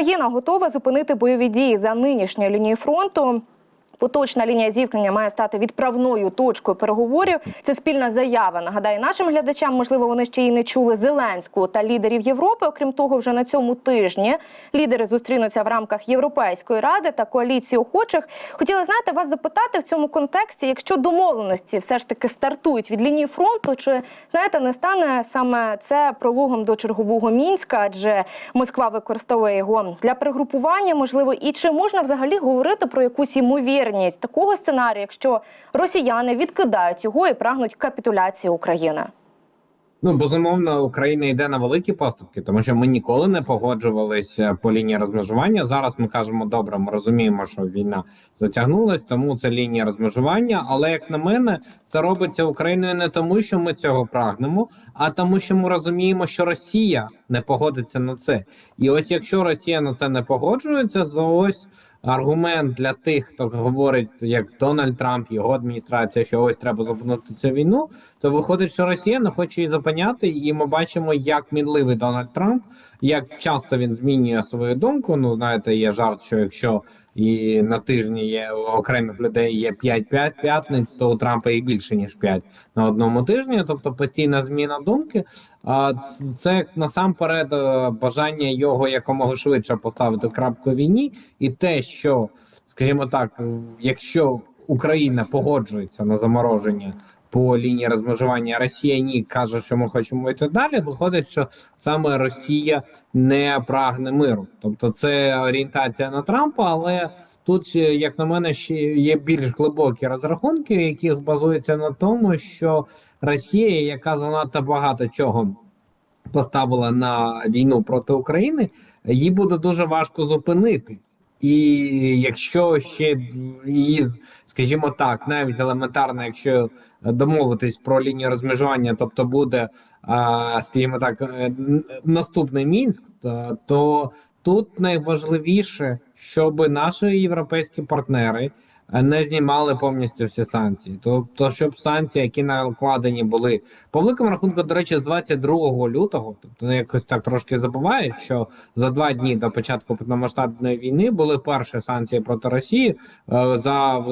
Україна готова зупинити бойові дії за нинішньою лінією фронту. Поточна лінія зіткнення має стати відправною точкою переговорів. Це спільна заява. Нагадаю нашим глядачам, можливо, вони ще й не чули Зеленського та лідерів Європи. Окрім того, вже на цьому тижні лідери зустрінуться в рамках Європейської ради та коаліції охочих. Хотіла знаєте вас запитати в цьому контексті, якщо домовленості все ж таки стартують від лінії фронту, чи знаєте, не стане саме це прологом до чергового мінська, адже Москва використовує його для перегрупування, можливо, і чи можна взагалі говорити про якусь ймовірність такого сценарію, якщо росіяни відкидають його і прагнуть капітуляції України? Ну, безумовно, Україна йде на великі поступки, тому що ми ніколи не погоджувалися по лінії розмежування. Зараз ми кажемо, добре, ми розуміємо, що війна затягнулась, тому це лінія розмежування. Але як на мене, це робиться Україною не тому, що ми цього прагнемо, а тому, що ми розуміємо, що Росія не погодиться на це. І ось якщо Росія на це не погоджується, то ось. Аргумент для тих, хто говорить, як Дональд Трамп, його адміністрація, що ось треба зупинити цю війну, то виходить, що Росія не хоче її зупиняти, і ми бачимо, як мінливий Дональд Трамп, як часто він змінює свою думку. Ну знаєте, є жарт, що якщо і на тижні є окремих людей є 5-5 п'ятниць, то у Трампа і більше ніж 5 на одному тижні. Тобто постійна зміна думки. А це насамперед е, бажання його якомога швидше поставити крапку війні, і те, що скажімо так, якщо Україна погоджується на замороження по лінії розмежування, Росія ні каже, що ми хочемо йти далі. Виходить, що саме Росія не прагне миру, тобто це орієнтація на Трампа, але. Тут, як на мене, ще є більш глибокі розрахунки, які базуються на тому, що Росія, яка занадто багато чого поставила на війну проти України, їй буде дуже важко зупинитись. І якщо ще її, скажімо так, навіть елементарно, якщо домовитись про лінію розмежування, тобто буде, скажімо так, наступний мінськ, то тут найважливіше, щоб наші європейські партнери не знімали повністю всі санкції. Тобто, щоб санкції, які накладені були по великому рахунку, до речі, з 22 лютого, тобто якось так трошки забувають, що за два дні до початку повномасштабної війни були перші санкції проти Росії за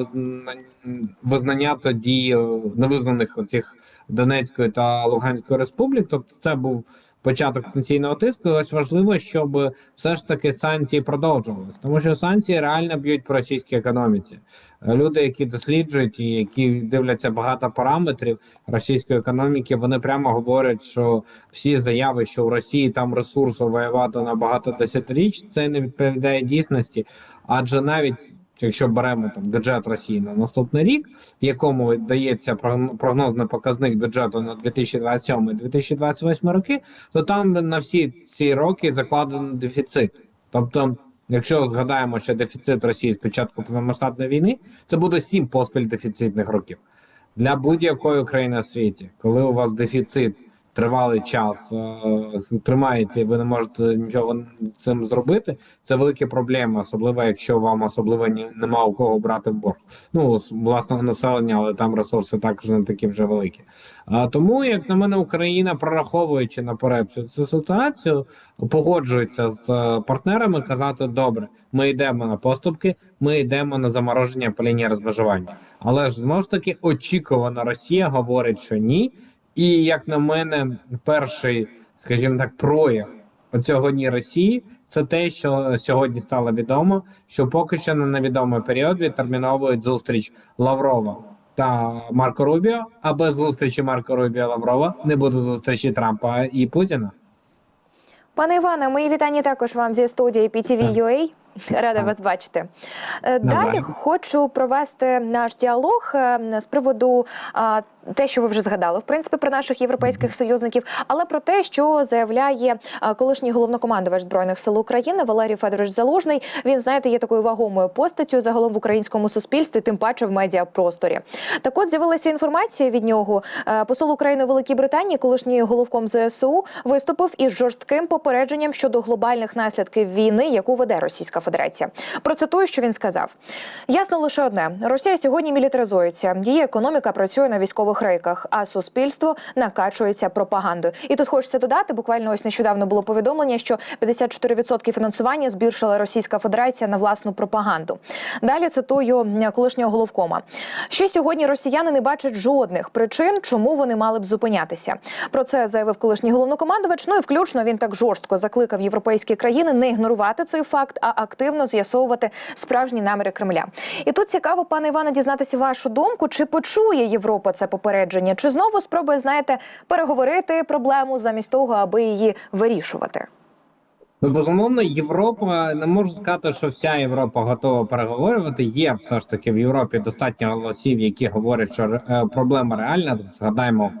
визнання тоді невизнаних оцих Донецької та Луганської республік. Тобто, це був початок санкційного тиску. І Ось важливо, щоб все ж таки санкції продовжувалися, тому що санкції реально б'ють по російській економіці. Люди, які досліджують і які дивляться багато параметрів російської економіки, вони прямо говорять, що всі заяви, що в Росії там ресурсу воювати на багато десятиріч, це не відповідає дійсності, адже навіть Якщо беремо там бюджет Росії на наступний рік, в якому дається прогнозний показник бюджету на 2027-2028 роки, то там на всі ці роки закладено дефіцит. Тобто, якщо згадаємо, що дефіцит Росії з початку повномасштабної війни, це буде сім поспіль дефіцитних років для будь-якої країни в світі, коли у вас дефіцит тривалий час е, тримається, і ви не можете нічого цим зробити. Це великі проблеми, особливо якщо вам особливо нема у кого брати в борг. Ну власного населення, але там ресурси також не такі вже великі. Тому, як на мене, Україна прораховуючи наперед всю цю ситуацію, погоджується з е, партнерами казати: добре, ми йдемо на поступки, ми йдемо на замороження по лінії розмежування. Але ж знову ж таки очікувано Росія говорить, що ні. І як на мене, перший, скажімо так, прояв оцього дні Росії це те, що сьогодні стало відомо, що поки що на невідомий період відтерміновують зустріч Лаврова та Марко Рубіо. А без зустрічі Марко Рубіо Лаврова не буде зустрічі Трампа і Путіна. Пане Іване, мої вітання також вам зі студії PTV.ua. Рада вас бачити. Е, далі хочу провести наш діалог е, з приводу те, що ви вже згадали, в принципі, про наших європейських союзників, але про те, що заявляє колишній головнокомандувач збройних сил України Валерій Федорович Залужний. Він знаєте, є такою вагомою постаттю загалом в українському суспільстві, тим паче в медіапросторі. Так, от з'явилася інформація від нього. Е, посол України у Великій Британії, колишній головком ЗСУ, виступив із жорстким попередженням щодо глобальних наслідків війни, яку веде Російська Федерація. Процитую, що він сказав: ясно лише одне: Росія сьогодні мілітаризується. Її економіка працює на військово нових рейках, а суспільство накачується пропагандою. І тут хочеться додати, буквально ось нещодавно було повідомлення, що 54% фінансування збільшила Російська Федерація на власну пропаганду. Далі цитую колишнього головкома. Ще сьогодні росіяни не бачать жодних причин, чому вони мали б зупинятися. Про це заявив колишній головнокомандувач. Ну і включно він так жорстко закликав європейські країни не ігнорувати цей факт, а активно з'ясовувати справжні наміри Кремля. І тут цікаво, пане Іване, дізнатися вашу думку, чи почує Європа це попередження, чи знову спробує, знаєте, переговорити проблему замість того, аби її вирішувати. Ну, безумовно, Європа не можу сказати, що вся Європа готова переговорювати. Є все ж таки в Європі достатньо голосів, які говорять, що е, проблема реальна. Згадаємо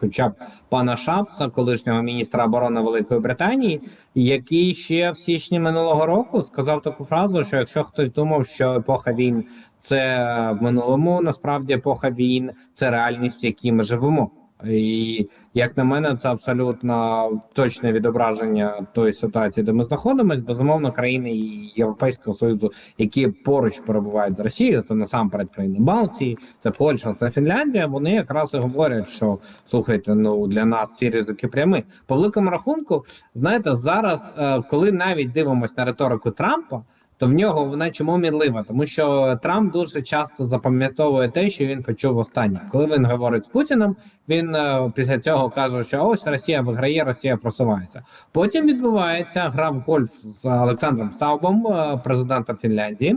хоча б пана Шапса, колишнього міністра оборони Великої Британії, який ще в січні минулого року сказав таку фразу: що якщо хтось думав, що епоха війн це в минулому, насправді епоха війн це реальність, в якій ми живемо. І як на мене, це абсолютно точне відображення тої ситуації, де ми знаходимося. Безумовно, країни Європейського союзу, які поруч перебувають з Росією, це насамперед країни Балтії, це Польща, це Фінляндія. Вони якраз і говорять, що слухайте, ну для нас ці ризики прямі. По великому рахунку, знаєте, зараз, е, коли навіть дивимося на риторику Трампа. То в нього вона чому мінлива? Тому що Трамп дуже часто запам'ятовує те, що він почув останнє. Коли він говорить з Путіним, він е, після цього каже, що ось Росія виграє, Росія просувається. Потім відбувається гра в гольф з Олександром Стаубом, е, президентом Фінляндії,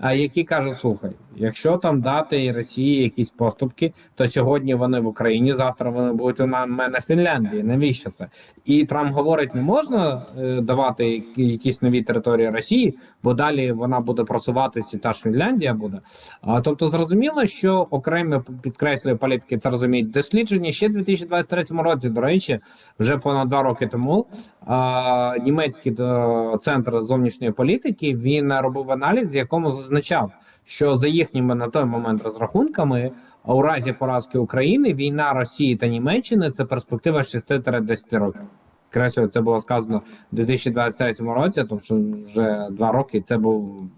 який каже: Слухай, якщо там дати Росії якісь поступки, то сьогодні вони в Україні, завтра вони будуть у мене в Фінляндії. Навіщо це? І Трамп говорить: не можна е, давати якісь нові території Росії, бо далі вона буде просуватися, та ж Фінляндія буде. А тобто, зрозуміло, що окремі підкреслює політики це розуміють. Дослідження ще в 2023 році. До речі, вже понад два роки тому а, німецький е, центр зовнішньої політики він робив аналіз, в якому зазначав, що за їхніми на той момент розрахунками, у разі поразки України, війна Росії та Німеччини це перспектива 6-10 років. Креслю, це було сказано в 2023 році, тому що вже два роки. Це був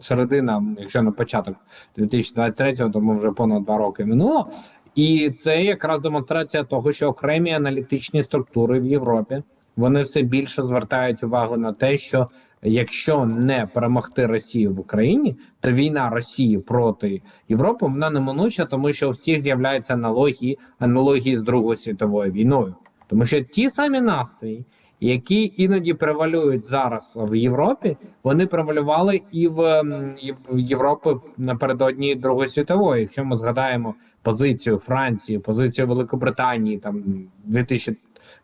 середина, якщо не початок 2023-го, тому вже понад два роки минуло. І це якраз демонстрація того, що окремі аналітичні структури в Європі вони все більше звертають увагу на те, що якщо не перемогти Росію в Україні, то війна Росії проти Європи вона неминуча, тому що у всіх з'являються аналогії, аналогії з Другою світовою війною, тому що ті самі настрої, які іноді превалюють зараз в Європі, вони превалювали і в і в Європі напередодні Другої світової. Якщо ми згадаємо позицію Франції, позицію Великобританії, там 2000,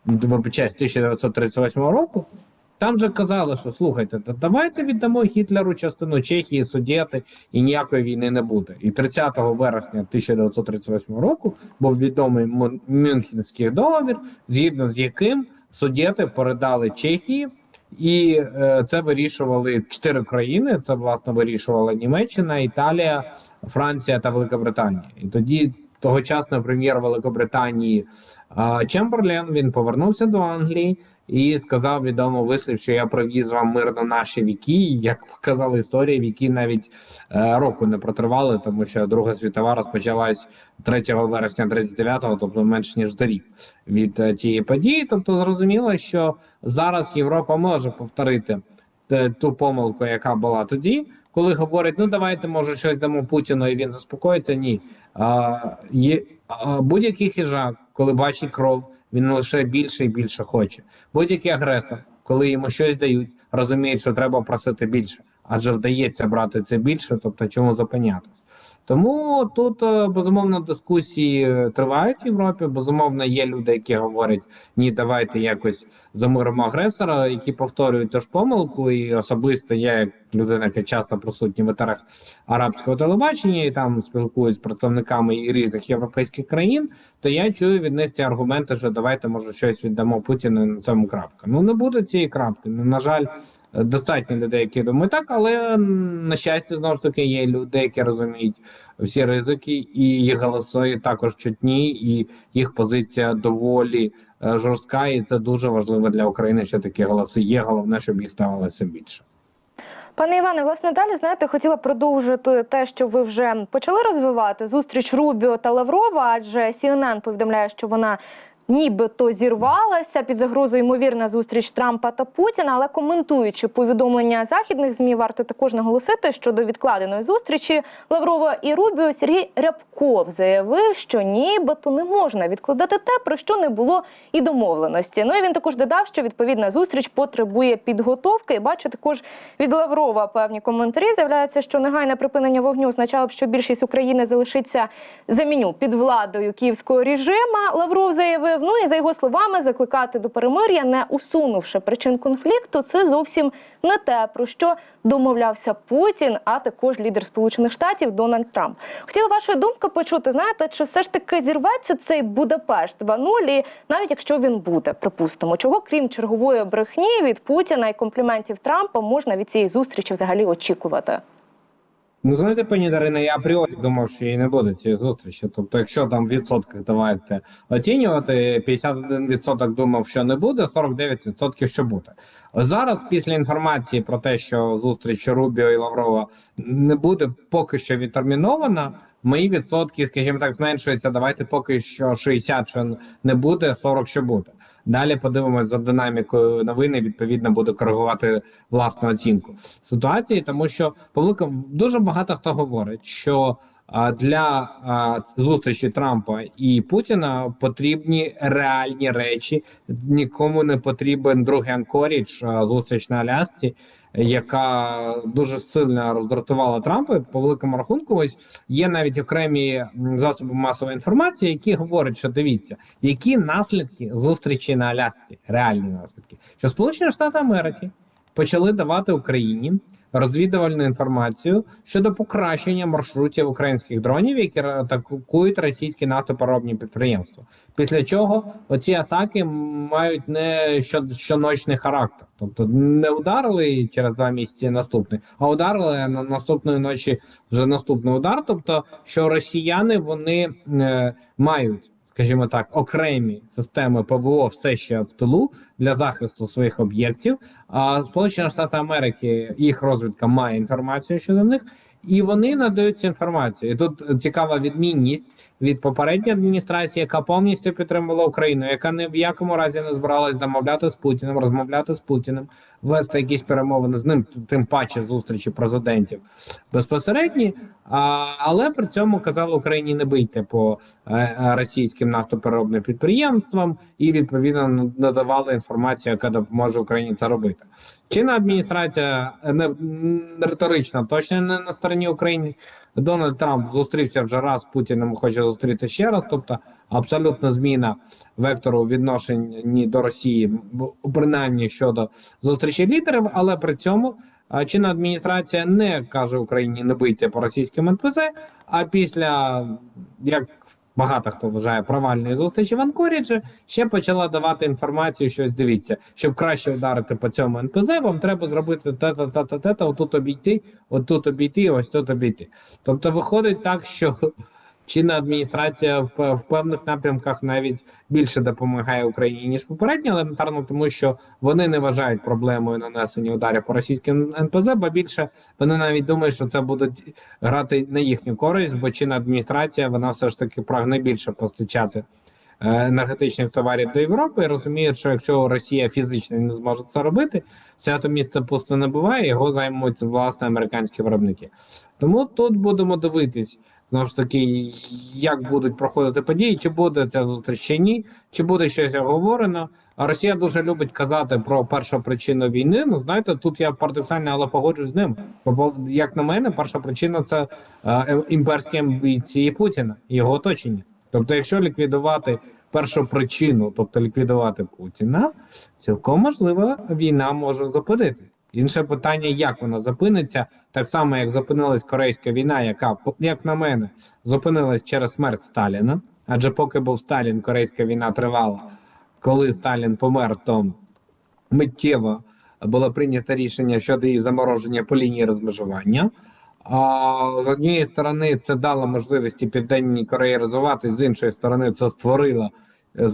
вибачаюсь, 1938 року. Там же казали, що слухайте, давайте віддамо Гітлеру частину Чехії, Судети, і ніякої війни не буде. І 30 вересня 1938 року був відомий Мюнхенський договір, згідно з яким Судети передали Чехії, і е, це вирішували чотири країни. Це власне вирішувала Німеччина, Італія, Франція та Велика Британія. І тоді тогочасний прем'єр Великобританії а, Чемберлен він повернувся до Англії і сказав відомо вислів, що я привіз вам мир на наші віки. Як показали історії, віки навіть е, року не протривали, тому що Друга світова розпочалась 3 вересня 39-го, тобто менш ніж за рік від е, тієї події. Тобто, зрозуміло, що зараз Європа може повторити е, ту помилку, яка була тоді, коли говорять: ну давайте, може, щось дамо Путіну, і він заспокоїться. Ні, є а, будь-який хижак, коли бачить кров, він лише більше і більше хоче. Будь-який агресор, коли йому щось дають, розуміє, що треба просити більше, адже вдається брати це більше, тобто чому зупинятись. Тому тут е, безумовно дискусії е, тривають в Європі. Безумовно, є люди, які говорять: ні, давайте якось замиримо агресора, які повторюють ту ж помилку. І особисто я, як людина, яка часто присутня в етерах арабського телебачення, і там спілкуюсь з представниками різних європейських країн, то я чую від них ці аргументи, що давайте може щось віддамо Путіну і на цьому крапка. Ну не буде цієї крапки. Ну на жаль. Достатньо людей, які думають так, але на щастя, знову ж таки, є люди, які розуміють всі ризики, і їх голоси також чутні, і їх позиція доволі е, жорстка. І це дуже важливо для України, що такі голоси є. Головне, щоб їх ставалося більше. Пане Іване, власне, далі знаєте, хотіла продовжити те, що ви вже почали розвивати зустріч Рубіо та Лаврова, адже CNN повідомляє, що вона. Нібито зірвалася під загрозою ймовірна зустріч Трампа та Путіна. Але коментуючи повідомлення західних змі, варто також наголосити, що до відкладеної зустрічі Лаврова і Рубіо Сергій Рябков заявив, що нібито не можна відкладати те, про що не було і домовленості. Ну і він також додав, що відповідна зустріч потребує підготовки. І бачу також від Лаврова певні коментарі. З'являється, що негайне припинення вогню означало б, що більшість України залишиться за меню під владою київського режима. Лавров заявив. Ну і за його словами, закликати до перемир'я, не усунувши причин конфлікту, це зовсім не те, про що домовлявся Путін, а також лідер Сполучених Штатів Дональд Трамп. Хотіла вашої думки почути. Знаєте, чи все ж таки зірветься цей Будапешт 2.0, і навіть якщо він буде, припустимо, чого крім чергової брехні від Путіна і компліментів Трампа можна від цієї зустрічі взагалі очікувати? Ну, знаєте, пані Дарина, я апріорі думав, що її не буде цієї зустрічі. Тобто, якщо там в відсотках давайте оцінювати, 51% думав, що не буде, 49% що буде. Зараз, після інформації про те, що зустріч Рубіо і Лаврова не буде поки що відтермінована. Мої відсотки, скажімо так, зменшуються. Давайте поки що 60, що не буде, 40, що буде. Далі подивимось за динамікою новини. Відповідно, буде коригувати власну оцінку ситуації, тому що по великому дуже багато хто говорить, що для зустрічі Трампа і Путіна потрібні реальні речі. Нікому не потрібен другий анкоріч, зустріч на Алясці, яка дуже сильно роздратувала Трампа. По великому рахунку, ось є навіть окремі засоби масової інформації, які говорять, що дивіться, які наслідки зустрічі на Алясці, реальні наслідки, що Сполучені Штати Америки почали давати Україні розвідувальну інформацію щодо покращення маршрутів українських дронів, які атакують російські нафтопереробні підприємства. Після чого оці атаки мають не що, щоночний характер, тобто не ударили через два місяці наступний, а ударили на наступної ночі вже наступний удар. Тобто, що росіяни вони е, мають. Скажімо так, окремі системи ПВО все ще в тилу для захисту своїх об'єктів. А Сполучені Штати Америки їх розвідка має інформацію щодо них, і вони надають цю інформацію. І тут цікава відмінність від попередньої адміністрації, яка повністю підтримувала Україну, яка ні в якому разі не збиралась домовляти з Путіним, розмовляти з Путіним, вести якісь перемовини з ним, тим паче зустрічі президентів безпосередні. А, але при цьому казали Україні не бийте по е, е, російським нафтопереробним підприємствам і відповідно надавали інформацію, яка допоможе Україні це робити. Чинна адміністрація е, не, риторично точно не на стороні України. Дональд Трамп зустрівся вже раз з Путіним, хоче зустріти ще раз. Тобто абсолютна зміна вектору відношень ні до Росії, принаймні щодо зустрічі лідерів, але при цьому. Чинна адміністрація не каже Україні не бийте по російським НПЗ. А після як багато хто вважає провальної зустрічі в Анкоріджі, ще почала давати інформацію, Щось дивіться, щоб краще вдарити по цьому НПЗ, вам треба зробити те-та, те-та, те-та, отут обійти, отут обійти, ось тут обійти. Тобто виходить так, що чинна адміністрація в, в певних напрямках навіть більше допомагає Україні ніж попередня, елементарно тому, що вони не вважають проблемою нанесення ударів по російським НПЗ, бо більше вони навіть думають, що це буде грати на їхню користь, бо чинна адміністрація вона все ж таки прагне більше постачати е, енергетичних товарів до Європи і розуміє, що якщо Росія фізично не зможе це робити, свято місце пусто не буває, його займуть власне американські виробники. Тому тут будемо дивитись. Знову ж таки, як будуть проходити події, чи буде ця зустріч чи ні, чи буде щось оговорено. А Росія дуже любить казати про першу причину війни. Ну знаєте, тут я парадоксально, але погоджуюсь з ним. Бо як на мене, перша причина це е, імперські амбіції Путіна і його оточення. Тобто, якщо ліквідувати першу причину, тобто ліквідувати Путіна, цілком можливо, війна може зупинитись. Інше питання, як вона зупиниться, так само як зупинилась корейська війна, яка, як на мене, зупинилась через смерть Сталіна. Адже поки був Сталін, корейська війна тривала. Коли Сталін помер, то миттєво було прийнято рішення щодо її замороження по лінії розмежування. З однієї сторони це дало можливості Південній Кореї розвиватися, з іншої сторони, це створило е,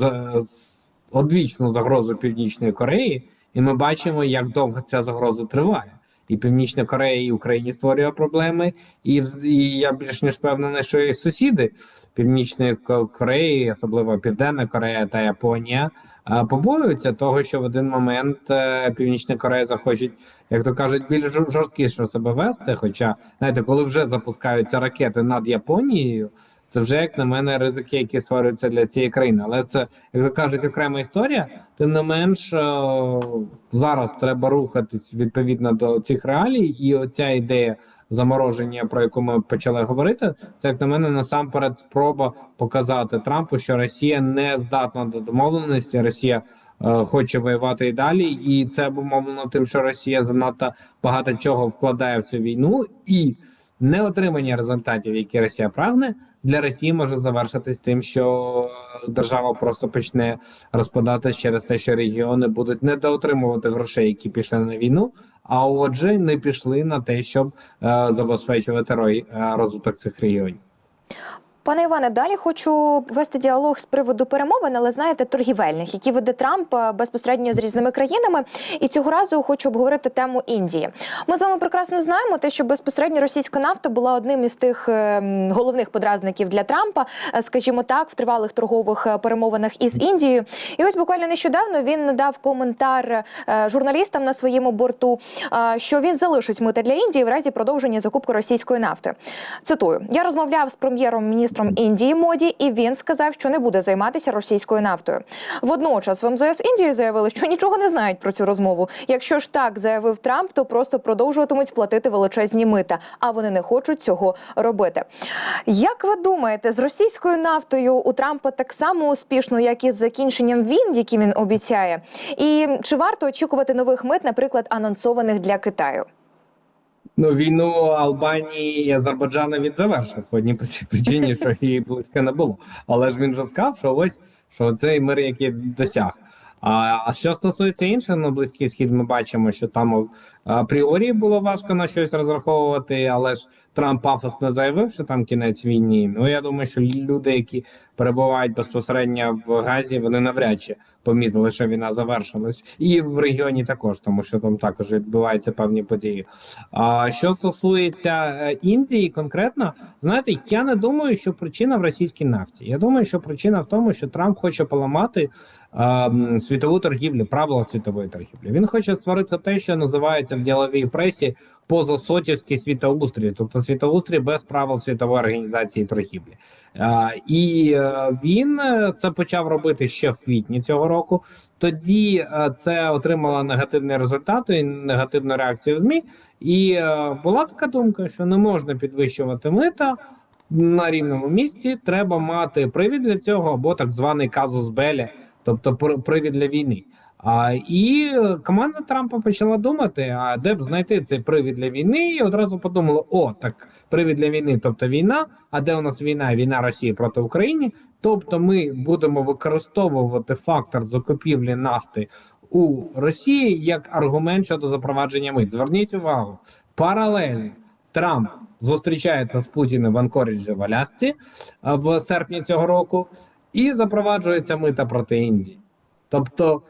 одвічну загрозу Північної Кореї, і ми бачимо, як довго ця загроза триває. і Північна Корея і Україні створює проблеми, і, і я більш ніж впевнений, що і сусіди Північної Кореї, особливо Південна Корея та Японія, побоюються того, що в один момент е, Північна Корея захочуть, як то кажуть, більш жорсткіше себе вести. Хоча, знаєте, коли вже запускаються ракети над Японією, це вже як на мене ризики, які створюються для цієї країни. Але це, як то кажуть, окрема історія. Тим не менш, е, зараз треба рухатись відповідно до цих реалій, і оця ідея замороження, про яку ми почали говорити, це як на мене насамперед спроба показати Трампу, що Росія не здатна до домовленості. Росія е, хоче воювати і далі, і це обумовлено тим, що Росія занадто багато чого вкладає в цю війну, і неотримання результатів, які Росія прагне, для Росії може завершитись тим, що держава просто почне розпадатись через те, що регіони будуть недоотримувати грошей, які пішли на війну. А отже, не пішли на те, щоб е, забезпечувати е, розвиток цих регіонів. Пане Іване, далі хочу вести діалог з приводу перемовин, але знаєте, торгівельних, які веде Трамп е, безпосередньо з різними країнами. І цього разу хочу обговорити тему Індії. Ми з вами прекрасно знаємо, те, що безпосередньо російська нафта була одним із тих е, головних подразників для Трампа, е, скажімо так, в тривалих торгових перемовинах із Індією. І ось буквально нещодавно він надав коментар журналістам на своєму борту, що він залишить мита для Індії в разі продовження закупки російської нафти. Цитую: я розмовляв з прем'єром-міністром Індії Моді, і він сказав, що не буде займатися російською нафтою. Водночас в МЗС Індії заявили, що нічого не знають про цю розмову. Якщо ж так заявив Трамп, то просто продовжуватимуть платити величезні мита, а вони не хочуть цього робити. Як ви думаєте, з російською нафтою у Трампа так само успішно, як і з закінченням війн, які він обіцяє? І чи варто очікувати нових мит, наприклад, анонсованих для Китаю? Ну, війну Албанії і Азербайджана він завершив по одній причині, що її близько не було. Але ж він же сказав, що ось що цей мир, який досяг. А, а що стосується інших на близький схід, ми бачимо, що там апріорі було важко на щось розраховувати, але ж Трамп пафосно заявив, що там кінець війни. Ну я думаю, що люди, які перебувають безпосередньо в Газі, вони навряд чи помітили, що війна завершилась, і в регіоні також, тому що там також відбуваються певні події. А що стосується е, Індії, конкретно, знаєте, я не думаю, що причина в російській нафті. Я думаю, що причина в тому, що Трамп хоче поламати е, світову торгівлю, правила світової торгівлі. Він хоче створити те, що називається в діловій пресі позасотівський світоустрій, тобто світоустрій без правил світової організації торгівлі. І е, він е, це почав робити ще в квітні цього року. Тоді е, це отримало негативні результати і негативну реакцію в ЗМІ. І була така думка, що не можна підвищувати мита на рівному місці. Треба мати привід для цього або так званий казус белі, тобто пр- привід для війни. А, і команда Трампа почала думати: а де б знайти цей привід для війни? І одразу подумала: о, так привід для війни, тобто війна. А де у нас війна? Війна Росії проти України. Тобто, ми будемо використовувати фактор закупівлі нафти у Росії як аргумент щодо запровадження мит. Зверніть увагу, паралельно Трамп зустрічається з Путіним в Анкоріджі в Алясці в серпні цього року, і запроваджується мита проти Індії. Тобто,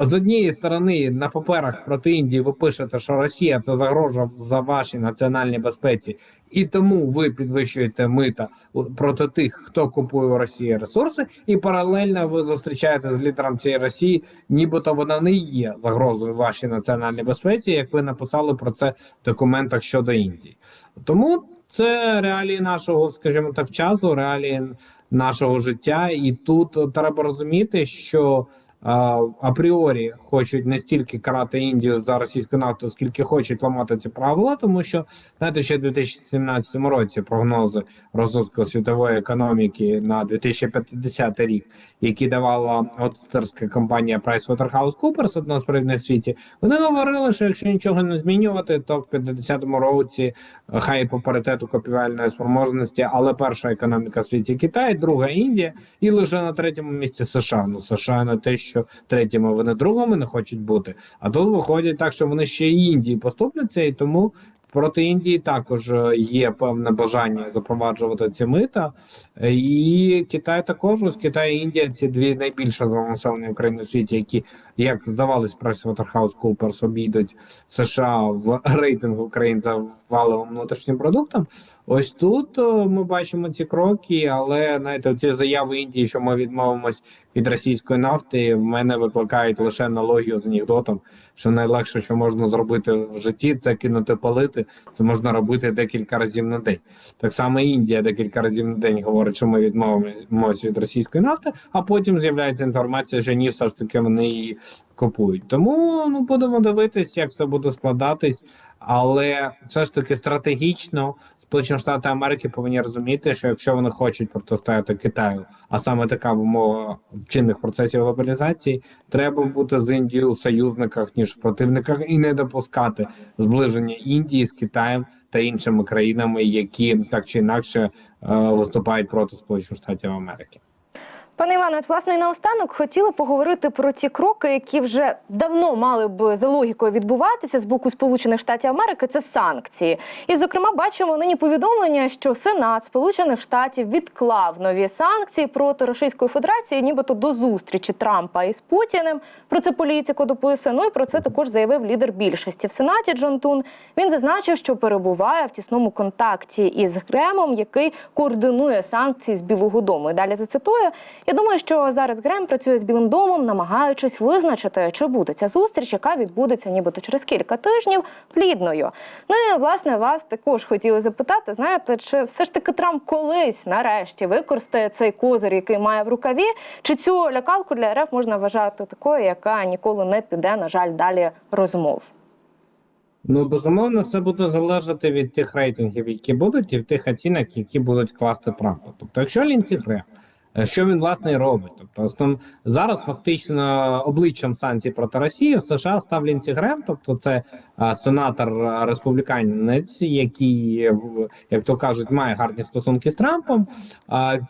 з однієї сторони, на паперах проти Індії ви пишете, що Росія це загрожа за вашій національній безпеці, і тому ви підвищуєте мита проти тих, хто купує у Росії ресурси, і паралельно ви зустрічаєте з лідером цієї Росії, нібито вона не є загрозою вашій національній безпеці, як ви написали про це в документах щодо Індії. Тому це реалії нашого, скажімо так, часу, реалії нашого життя, і тут треба розуміти, що апріорі хочуть не стільки карати Індію за російську нафту, скільки хочуть ламати ці правила, тому що знаєте, ще в 2017 році прогнози розвитку світової економіки на 2050 рік, які давала аудиторська компанія PricewaterhouseCoopers, одна з провідних в світі, вони говорили, що якщо нічого не змінювати, то в 50-му році е, хай по паритету копівельної спроможності, але перша економіка в світі Китай, друга Індія, і лише на третьому місці США. Ну США не те, що третьому, вони другому не хочуть бути. А тут виходить так, що вони ще й Індії поступляться, і тому. Проти Індії також е, є певне бажання запроваджувати ці мита, і Китай також ось Китай і Індія ці дві найбільше занаселені країни в світі, які як здавалось, PricewaterhouseCoopers обійдуть США в рейтингу країн за валовим внутрішнім продуктом. Ось тут ми бачимо ці кроки, але знаєте, ці заяви Індії, що ми відмовимось від російської нафти, в мене викликають лише аналогію з анекдотом, що найлегше, що можна зробити в житті, це кинути палити. Це можна робити декілька разів на день. Так само Індія декілька разів на день говорить, що ми відмовимось від російської нафти, а потім з'являється інформація, що ні, все ж таки вони її купують. Тому ну будемо дивитись, як це буде складатись, але все ж таки стратегічно. Сполучені Штати Америки повинні розуміти, що якщо вони хочуть протистояти Китаю, а саме така вимога чинних процесів глобалізації, треба бути з Індією у союзниках ніж в противниках, і не допускати зближення Індії з Китаєм та іншими країнами, які так чи інакше е, виступають проти Сполучених Штатів Америки. Пане Іване, власне, наостанок хотіла поговорити про ті кроки, які вже давно мали б за логікою відбуватися з боку Сполучених Штатів Америки. Це санкції. І, зокрема, бачимо нині повідомлення, що Сенат Сполучених Штатів відклав нові санкції проти Російської Федерації, нібито до зустрічі Трампа із Путіним. Про це політико дописує. Ну і про це також заявив лідер більшості в Сенаті Джон Тун. Він зазначив, що перебуває в тісному контакті із Гремом, який координує санкції з Білого Дому. І далі зацитую. Я думаю, що зараз Грем працює з Білим домом, намагаючись визначити, чи буде ця зустріч, яка відбудеться нібито через кілька тижнів, плідною. Ну і власне вас також хотіли запитати. Знаєте, чи все ж таки Трамп колись нарешті використає цей козир, який має в рукаві, чи цю лякалку для РФ можна вважати такою, яка ніколи не піде, на жаль, далі розмов? Ну безумовно, все буде залежати від тих рейтингів, які будуть, і від тих оцінок, які будуть класти Трампа. Тобто, якщо Лінсі Грем, що він власне і робить? Тобто, основ... зараз фактично обличчям санкцій проти Росії в США став лінці Грем, тобто це сенатор республіканець, який, в- як то кажуть, має гарні стосунки з Трампом.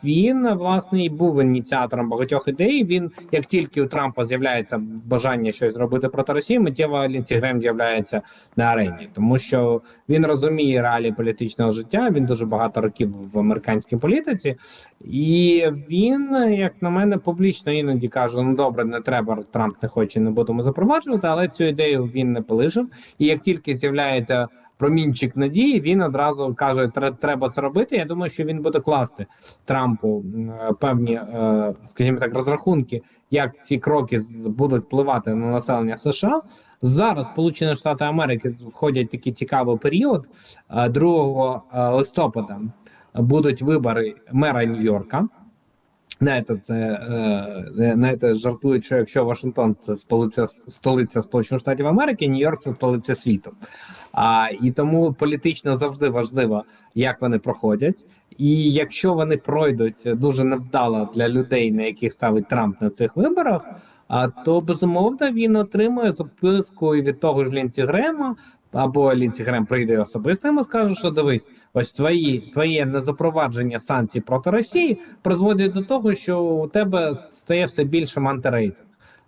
Він власне і був ініціатором багатьох ідей. Він як тільки у Трампа з'являється бажання щось зробити проти Росії, миттєво Лінсі Грем з'являється на арені, тому що він розуміє реалії політичного життя. Він дуже багато років в американській політиці, і він, як на мене, публічно іноді каже: ну добре, не треба, Трамп не хоче, не будемо запроваджувати, але цю ідею він не полишив. І як тільки з'являється промінчик надії, він одразу каже: «Тре- треба це робити. Я думаю, що він буде класти Трампу е, певні, е, скажімо так, розрахунки, як ці кроки будуть впливати на населення США. Зараз Сполучені Штати Америки входять в такий цікавий період. Е, 2 е, листопада будуть вибори мера Нью-Йорка. Знаєте, це е, знаєте, жартують, що якщо Вашингтон це столиця столиця Сполучених Штатів Америки, Нью-Йорк це столиця світу. А і тому політично завжди важливо, як вони проходять. І якщо вони пройдуть дуже невдало для людей, на яких ставить Трамп на цих виборах, а то безумовно він отримує записку від того ж Лінці Грема. Або Лінці Грем прийде особисто йому скаже, що дивись, ось твої твоє незапровадження санкцій проти Росії призводить до того, що у тебе стає все більшим антирейтинг.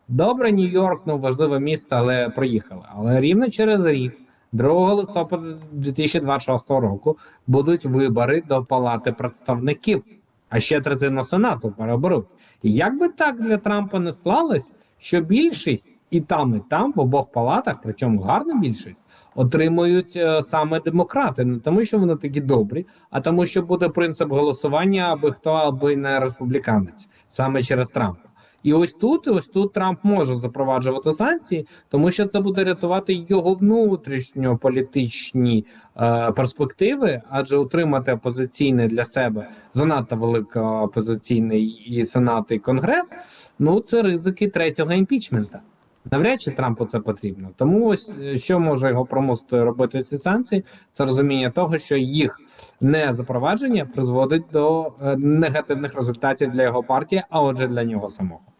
Добре, Нью-Йорк, ну важливе місто, але проїхали. Але рівно через рік, 2 листопада 2026 року, будуть вибори до Палати представників, а ще третину сенату переберуть. І як би так для Трампа не склалось, що більшість і там, і там в обох палатах, причому гарна більшість, отримують е, саме демократи, не тому, що вони такі добрі, а тому, що буде принцип голосування, аби хто аби не республіканець, саме через Трампа. І ось тут, ось тут Трамп може запроваджувати санкції, тому що це буде рятувати його внутрішньополітичні е, перспективи, адже утримати опозиційний для себе занадто велика опозиційний і сенат і конгрес. Ну це ризики третього імпічмента. Навряд чи Трампу це потрібно. Тому ось е, що може його примусити робити ці санкції, це розуміння того, що їх не запровадження призводить до е, негативних результатів для його партії, а отже для нього самого.